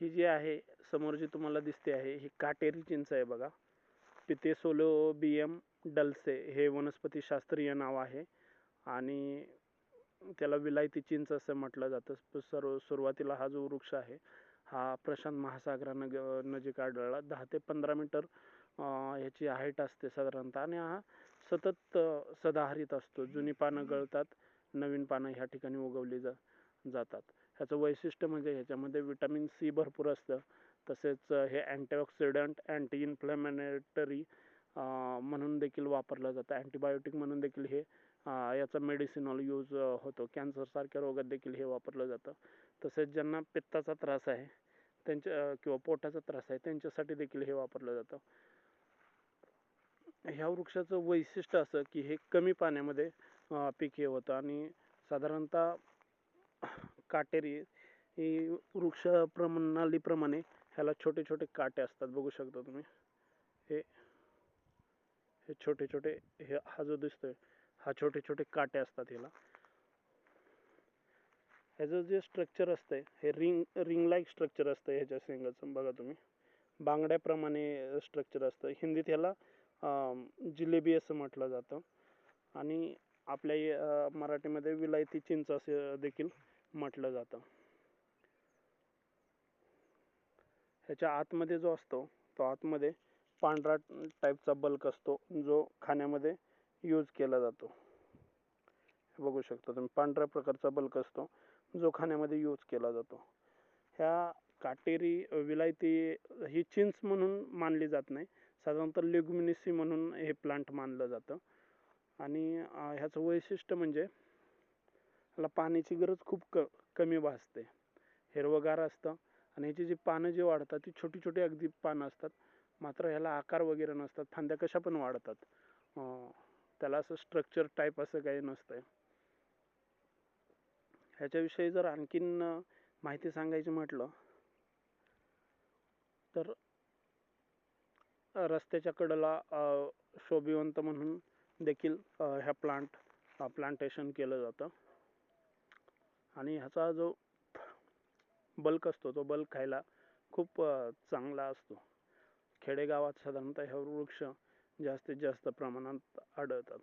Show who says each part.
Speaker 1: ही जी आहे समोर जी तुम्हाला दिसते आहे ही काटेरी चिंच आहे बघा. पितेसोलोबियम डल्से हे वनस्पतिशास्त्रीय नाव आहे. आणि त्याला विलायती चिंच असं म्हटलं जातं. सर्व सुरुवातीला हा जो वृक्ष आहे हा प्रशांत महासागरानग नजीक आढळला. दहा ते पंधरा मीटर ह्याची हाईट असते साधारणतः. आणि हा सतत सदाहरित असतो. जुनी पानं गळतात नवीन पानं ह्या ठिकाणी उगवली जा जातात. ह्याचं वैशिष्ट्य म्हणजे ह्याच्यामध्ये विटॅमिन सी भरपूर असतं. तसेच हे अँटीऑक्सिडंट अँटी इन्फ्लॅमेटरी म्हणून देखील वापरलं जातं. अँटीबायोटिक म्हणून देखील हे याचा मेडिसिनल यूज होतो. कॅन्सरसारख्या रोगात देखील हे वापरलं जातं. तसेच ज्यांना पित्ताचा त्रास आहे त्यांच्या किंवा पोटाचा त्रास आहे त्यांच्यासाठी देखील हे वापरलं जातं. ह्या वृक्षाचं वैशिष्ट्य असं की हे कमी पाण्यामध्ये पीक हे होतं. आणि साधारणतः काटेरी ही वृक्ष प्रणालीप्रमाणे ह्याला छोटे छोटे काटे असतात. बघू शकता तुम्ही. हे हे छोटे छोटे हे हा जो दिसतोय हा छोटे छोटे काटे असतात ह्याला. ह्याचं जे स्ट्रक्चर असतंय हे रिंग रिंग लाईक स्ट्रक्चर असतं ह्याच्या शेंगाचं. बघा तुम्ही. बांगड्याप्रमाणे स्ट्रक्चर असतं. हिंदीत ह्याला जिलेबी असं म्हटलं जातं. आणि आपल्या मराठीमध्ये विलायती चिंच असे देखील म्हटलं जातं. ह्याच्या आतमध्ये जो असतो तो आतमध्ये पांढरा टाईपचा बल्क असतो जो खाण्यामध्ये यूज केला जातो. बघू शकता तुम्ही पांढऱ्या प्रकारचा बल्क असतो जो खाण्यामध्ये यूज केला जातो. ह्या काटेरी विलायती ही चिंच म्हणून मानली जात नाही. साधारणतः लेग्युमिनिसी म्हणून हे प्लांट मानलं जातं. आणि ह्याचं वैशिष्ट्य म्हणजे ह्याला पाण्याची गरज खूप क कमी भासते. हिरवगार असतं आणि ह्याची जी पानं जी वाढतात ती छोटी छोटी अगदी पानं असतात. मात्र ह्याला आकार वगैरे नसतात फांद्या कशा पण वाढतात. त्याला असं स्ट्रक्चर टाईप असं काही नसतं ह्याच्याविषयी जर आणखीन माहिती सांगायची म्हटलं तर रस्त्याच्या कडेला शोभिवंत म्हणून देखील ह्या प्लांट प्लांटेशन केलं जातं. आणि ह्याचा जो बल्क असतो तो बल्क खायला खूप चांगला असतो. खेडेगावात साधारणतः हे वृक्ष जास्तीत जास्त प्रमाणात आढळतात.